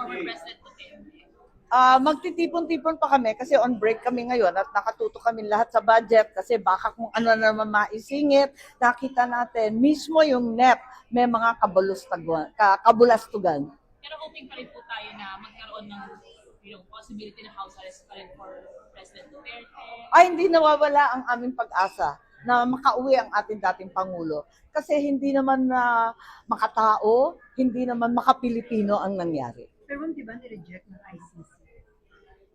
former President Duterte? Ah, magtitipon-tipon pa kami kasi on break kami ngayon at nakatuto kami lahat sa budget kasi baka kung ano na naman maisingit, nakita natin mismo yung NEP may mga kabulustagan, ka- kabulastugan. Pero hoping pa rin po tayo na magkaroon ng yung possibility na house arrest pa rin for President Duterte. Ay, hindi nawawala ang aming pag-asa na makauwi ang ating dating Pangulo. Kasi hindi naman na makatao, hindi naman makapilipino ang nangyari. Ba nireject ng ICC?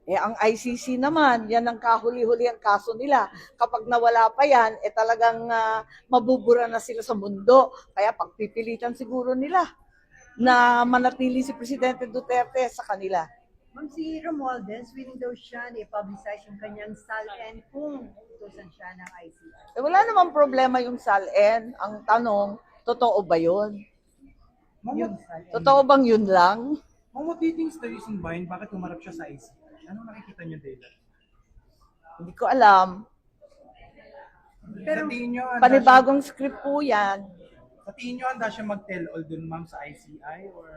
Eh, ang ICC naman, yan ang kahuli-huli ang kaso nila. Kapag nawala pa yan, eh talagang ah, mabubura na sila sa mundo. Kaya pagpipilitan siguro nila na manatili si Presidente Duterte sa kanila. Ma'am, si Romualdez, willing daw siya na i-publicize yung kanyang SALN kung utusan siya ng ICC. Eh, wala namang problema yung SALN. Ang tanong, totoo ba yun? Ma'am, SALN. Totoo bang yun lang? Ma'am, what do you think is the reason behind bakit umarap siya sa ICC? Ano nakikita niyo data? Hindi ko alam. sa tingin niyo, handa Panibagong script po yan. siya, sa tingin niyo, handa siya mag-tell all dun, ma'am, sa ICI? Or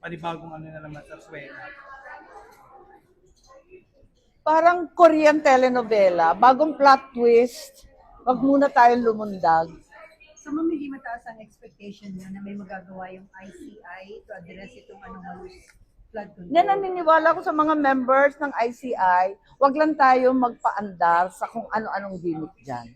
panibagong ano na naman sa swela? Parang Korean telenovela, bagong plot twist. Wag muna tayong lumundag. So ma'am, hindi mataas ang expectation niyo na may magagawa yung ICI to address itong anomalous flood control. Yan ang naniniwala ko sa mga members ng ICI, wag lang tayo magpaandar sa kung ano-anong gimmick dyan.